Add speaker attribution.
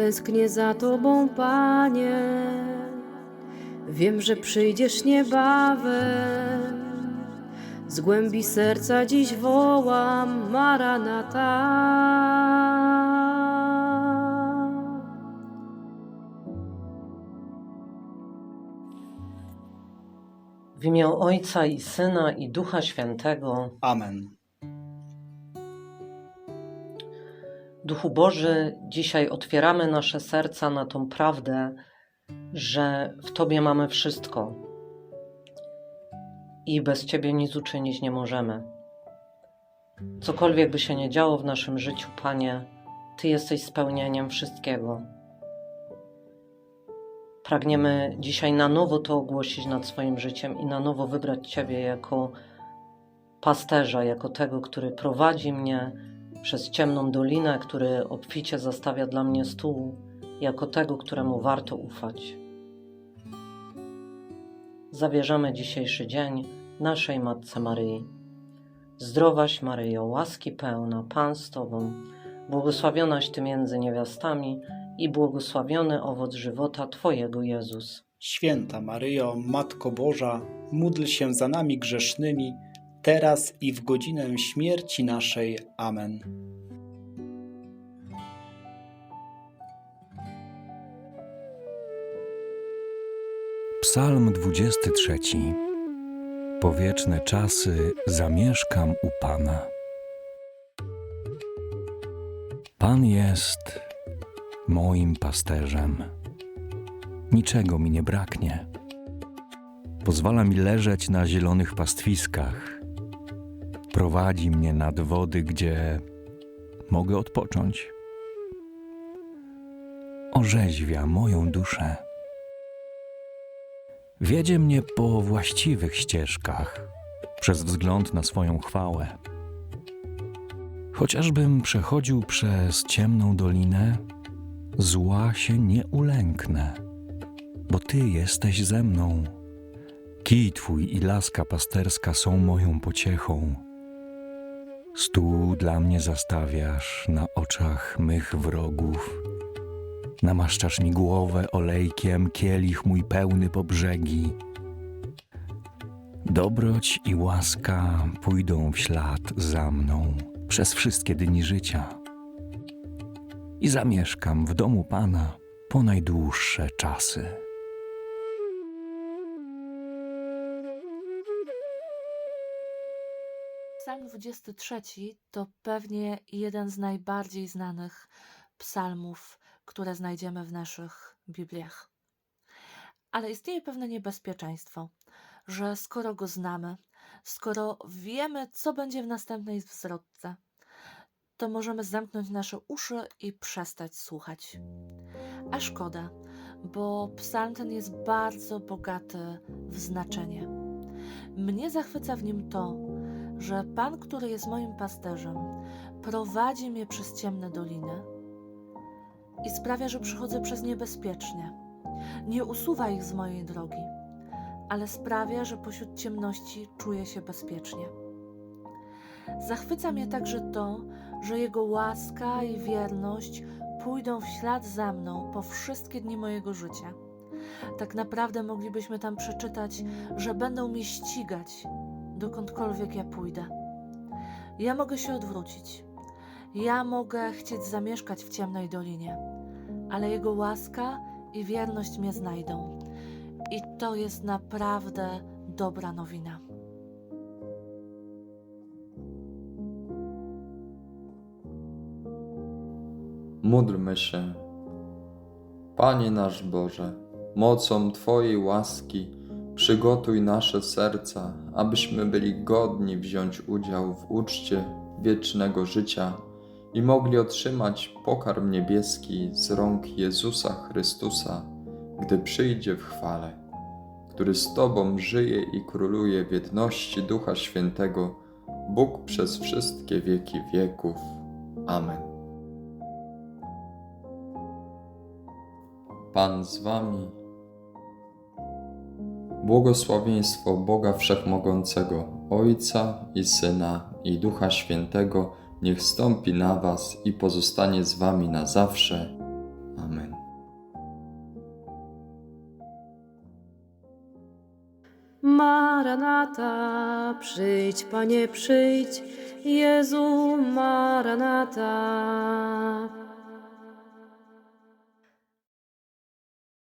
Speaker 1: Tęsknię za Tobą, Panie. Wiem, że przyjdziesz niebawem. Z głębi serca dziś wołam Maranata.
Speaker 2: W imię Ojca i Syna i Ducha Świętego.
Speaker 3: Amen.
Speaker 2: Duchu Boży, dzisiaj otwieramy nasze serca na tą prawdę, że w Tobie mamy wszystko i bez Ciebie nic uczynić nie możemy. Cokolwiek by się nie działo w naszym życiu, Panie, Ty jesteś spełnieniem wszystkiego. Pragniemy dzisiaj na nowo to ogłosić nad swoim życiem i na nowo wybrać Ciebie jako pasterza, jako tego, który prowadzi mnie przez ciemną dolinę, który obficie zastawia dla mnie stół, jako tego, któremu warto ufać. Zawierzamy dzisiejszy dzień naszej Matce Maryi. Zdrowaś Maryjo, łaski pełna, Pan z Tobą, błogosławionaś Ty między niewiastami i błogosławiony owoc żywota Twojego Jezus.
Speaker 3: Święta Maryjo, Matko Boża, módl się za nami grzesznymi, teraz i w godzinę śmierci naszej. Amen.
Speaker 4: Psalm 23. Po wieczne czasy zamieszkam u Pana. Pan jest moim pasterzem. Niczego mi nie braknie. Pozwala mi leżeć na zielonych pastwiskach. Prowadzi mnie nad wody, gdzie mogę odpocząć. Orzeźwia moją duszę. Wiedzie mnie po właściwych ścieżkach, przez wzgląd na swoją chwałę. Chociażbym przechodził przez ciemną dolinę, zła się nie ulęknę, bo Ty jesteś ze mną. Kij Twój i laska pasterska są moją pociechą. Stół dla mnie zastawiasz na oczach mych wrogów. Namaszczasz mi głowę olejkiem, kielich mój pełny po brzegi. Dobroć i łaska pójdą w ślad za mną przez wszystkie dni życia. I zamieszkam w domu Pana po najdłuższe czasy.
Speaker 5: Psalm 23 to pewnie jeden z najbardziej znanych psalmów, które znajdziemy w naszych Bibliach. Ale istnieje pewne niebezpieczeństwo, że skoro go znamy, skoro wiemy, co będzie w następnej zwrotce, to możemy zamknąć nasze uszy i przestać słuchać. A szkoda, bo psalm ten jest bardzo bogaty w znaczenie. Mnie zachwyca w nim to, że Pan, który jest moim pasterzem, prowadzi mnie przez ciemne doliny i sprawia, że przychodzę przez nie bezpiecznie. Nie usuwa ich z mojej drogi, ale sprawia, że pośród ciemności czuję się bezpiecznie. Zachwyca mnie także to, że Jego łaska i wierność pójdą w ślad za mną po wszystkie dni mojego życia. Tak naprawdę moglibyśmy tam przeczytać, że będą mnie ścigać, dokądkolwiek ja pójdę. Ja mogę się odwrócić. Ja mogę chcieć zamieszkać w ciemnej dolinie, ale Jego łaska i wierność mnie znajdą. I to jest naprawdę dobra nowina.
Speaker 6: Módlmy się. Panie nasz Boże, mocą Twojej łaski przygotuj nasze serca, abyśmy byli godni wziąć udział w uczcie wiecznego życia i mogli otrzymać pokarm niebieski z rąk Jezusa Chrystusa, gdy przyjdzie w chwale, który z Tobą żyje i króluje w jedności Ducha Świętego, Bóg przez wszystkie wieki wieków. Amen. Pan z Wami. Błogosławieństwo Boga Wszechmogącego, Ojca i Syna i Ducha Świętego, niech stąpi na Was i pozostanie z Wami na zawsze. Amen.
Speaker 1: Maranata, przyjdź, Panie, przyjdź, Jezu, Maranata.